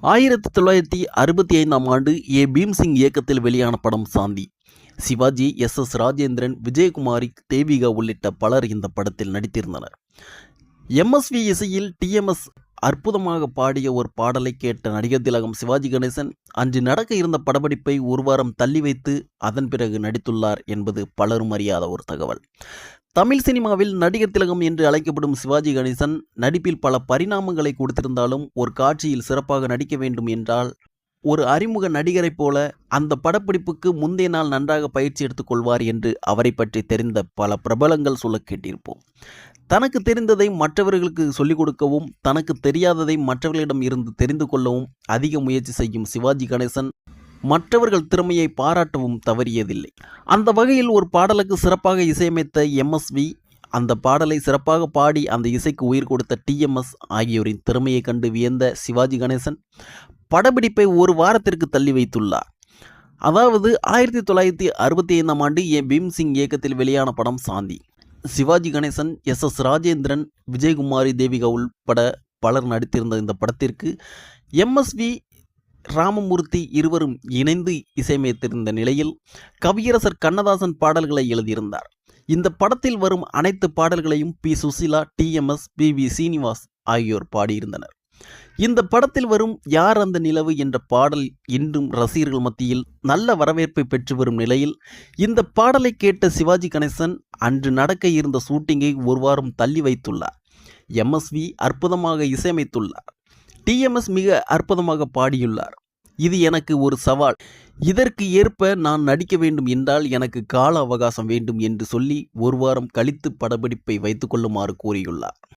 ஆயிரத்தி தொள்ளாயிரத்தி அறுபத்தி ஐந்தாம் ஆண்டு ஏ. பீம்சிங் இயக்கத்தில் வெளியான படம் சாந்தி. சிவாஜி எஸ். எஸ். ராஜேந்திரன் விஜயகுமாரி தேவிகா உள்ளிட்ட பலர் இந்த படத்தில் நடித்திருந்தனர். எம்எஸ்வி இசையில் டிஎம்எஸ் அற்புதமாக பாடிய ஒரு பாடலை கேட்ட நடிகர் திலகம் சிவாஜி கணேசன் அன்று நடக்க இருந்த படப்பிடிப்பை ஒரு வாரம் தள்ளி வைத்து அதன் பிறகு நடித்துள்ளார் என்பது பலரும் அறியாத ஒரு தகவல். தமிழ் சினிமாவில் நடிகர் திலகம் என்று அழைக்கப்படும் சிவாஜி கணேசன் நடிப்பில் பல பரிணாமங்களை கொடுத்திருந்தாலும் ஒரு காட்சியில் சிறப்பாக நடிக்க வேண்டும் என்றால் ஒரு அறிமுக நடிகரைப் போல அந்த படப்பிடிப்புக்கு முந்தைய நாள் நன்றாக பயிற்சி எடுத்துக்கொள்வார் என்று அவரை பற்றி தெரிந்த பல பிரபலங்கள் சொல்ல கேட்டிருப்போம். தனக்கு தெரிந்ததை மற்றவர்களுக்கு சொல்லிக் கொடுக்கவும் தனக்கு தெரியாததை மற்றவர்களிடம் இருந்து தெரிந்து கொள்ளவும் அதிக முயற்சி செய்யும் சிவாஜி கணேசன் மற்றவர்கள் திறமையை பாராட்டவும் தவறியதில்லை. அந்த வகையில் ஒரு பாடலுக்கு சிறப்பாக இசையமைத்த எம்எஸ்வி அந்த பாடலை சிறப்பாக பாடி அந்த இசைக்கு உயிர் கொடுத்த டிஎம்எஸ் ஆகியோரின் திறமையை கண்டு வியந்த சிவாஜி கணேசன் படப்பிடிப்பை ஒரு வாரத்திற்கு தள்ளி வைத்துள்ளார். அதாவது ஆயிரத்தி தொள்ளாயிரத்தி அறுபத்தி ஐந்தாம் ஆண்டு ஏ. பீம்சிங் இயக்கத்தில் வெளியான படம் சாந்தி. சிவாஜி கணேசன் எஸ் எஸ் ராஜேந்திரன் விஜயகுமாரி தேவிகா உள்பட பலர் நடித்திருந்த இந்த படத்திற்கு எம்எஸ்வி ராமமூர்த்தி இருவரும் இணைந்து இசையமைத்திருந்த நிலையில் கவியரசர் கண்ணதாசன் பாடல்களை எழுதியிருந்தார். இந்த படத்தில் வரும் அனைத்து பாடல்களையும் P. Susheela TMS P. B. Srinivas ஆகியோர் பாடியிருந்தனர். இந்த படத்தில் வரும் யார் அந்த நிலவு என்ற பாடல் இன்றும் ரசிகர்கள் மத்தியில் நல்ல வரவேற்பை பெற்று வரும் நிலையில் இந்த பாடலை கேட்ட சிவாஜி கணேசன் அன்று நடக்க இருந்த ஷூட்டிங்கை ஒரு வாரம் தள்ளி வைத்துள்ளார். எம்எஸ்வி அற்புதமாக இசையமைத்துள்ளார். டிஎம்எஸ் மிக அற்புதமாக பாடியுள்ளார். இது எனக்கு ஒரு சவால். இதற்கு ஏற்ப நான் நடிக்க வேண்டும் என்றால் எனக்கு கால அவகாசம் வேண்டும் என்று சொல்லி ஒரு வாரம் கழித்து படப்பிடிப்பை வைத்துக்கொள்ளுமாறு கூறியுள்ளார்.